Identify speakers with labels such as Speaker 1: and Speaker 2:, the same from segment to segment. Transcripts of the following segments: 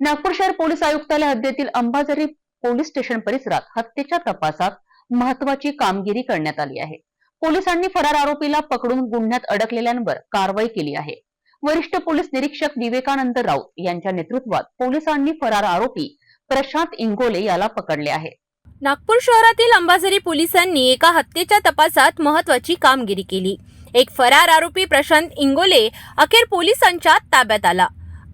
Speaker 1: नागपूर शहर पोलीस आयुक्तालय हद्दीतील अंबाझरी पोलीस स्टेशन परिसरात हत्येच्या तपासात महत्वाची कामगिरी करण्यात आली आहे. पोलिसांनी फरार आरोपीला पकडून गुन्ह्यात अडकलेल्यांवर कारवाई केली आहे. वरिष्ठ पोलीस निरीक्षक विवेकानंद राऊत यांच्या नेतृत्वात पोलिसांनी फरार आरोपी प्रशांत इंगोले याला पकडले आहे.
Speaker 2: नागपूर शहरातील अंबाझरी पोलिसांनी एका हत्येच्या तपासात महत्वाची कामगिरी केली. एक फरार आरोपी प्रशांत इंगोले अखेर पोलिसांच्या ताब्यात आला.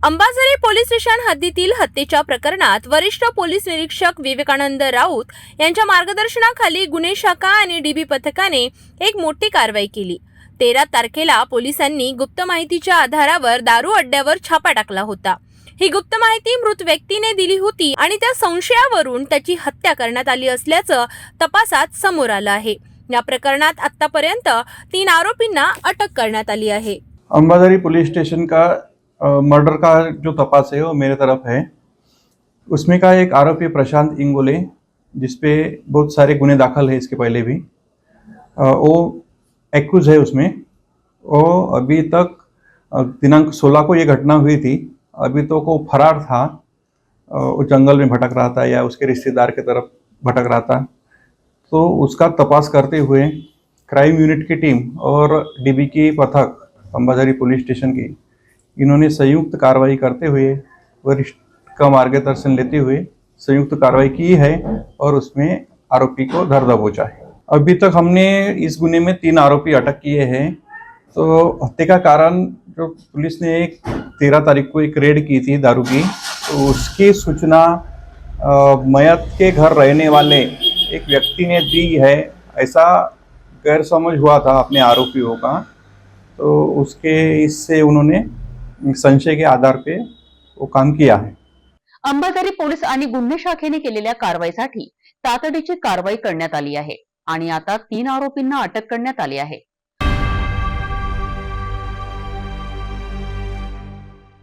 Speaker 2: अंबाझरी पोलीस स्टेशन हद्दीतील हत्येच्या प्रकरणात वरिष्ठ पोलीस निरीक्षक विवेकानंद राऊत यांच्या मार्गदर्शनाखाली गुन्हे शाखा आणि डीबी पथकाने एक मोठी कारवाई केली. तेरा तारखेला पोलिसांनी गुप्त माहितीच्या आधारावर दारू अड्ड्यावर छापा टाकला होता. ही गुप्त माहिती मृत व्यक्तीने दिली होती आणि त्या संशयावरून त्याची हत्या करण्यात आली असल्याचं तपासात समोर आलं आहे. या प्रकरणात आतापर्यंत तीन आरोपींना अटक करण्यात आली आहे.
Speaker 3: अंबाझरी पोलीस स्टेशन का मर्डर का जो तपास है वो मेरे तरफ़ है। उसमें का एक आरोपी प्रशांत इंगोले जिसपे बहुत सारे गुने दाखिल है इसके पहले भी। अ, वो एक्यूज है उसमें। वो अभी तक दिनांक 16 को ये घटना हुई थी। अभी तो वो फरार था। वो जंगल में भटक रहा था या उसके रिश्तेदार की तरफ़ भटक रहा था। तो उसका तपास करते हुए क्राइम यूनिट की टीम और डीबी की पथक अंबाझरी पुलिस स्टेशन की इन्होंने संयुक्त कार्रवाई करते हुए, वरिष्ठ का मार्गदर्शन लेते हुए संयुक्त कार्रवाई की है और उसमें आरोपी को धर दबोचा है। अभी तक हमने इस गुने में तीन आरोपी अटक किए हैं। तो हत्या का कारण जो पुलिस ने एक तेरह तारीख को एक रेड की थी दारू की तो उसकी सूचना मयत के घर रहने वाले एक व्यक्ति ने दी है। ऐसा गैर समझ हुआ था अपने आरोपियों का। तो उसके इससे उन्होंने संशय के आधार पे वो काम किया है।
Speaker 1: अंबाझरी पोलीस आणि गुन्हे शाखेने केलेल्या कारवाईसाठी तातडीची कारवाई करण्यात आली आहे आणि आता तीन आरोपींना अटक करण्यात आली आहे.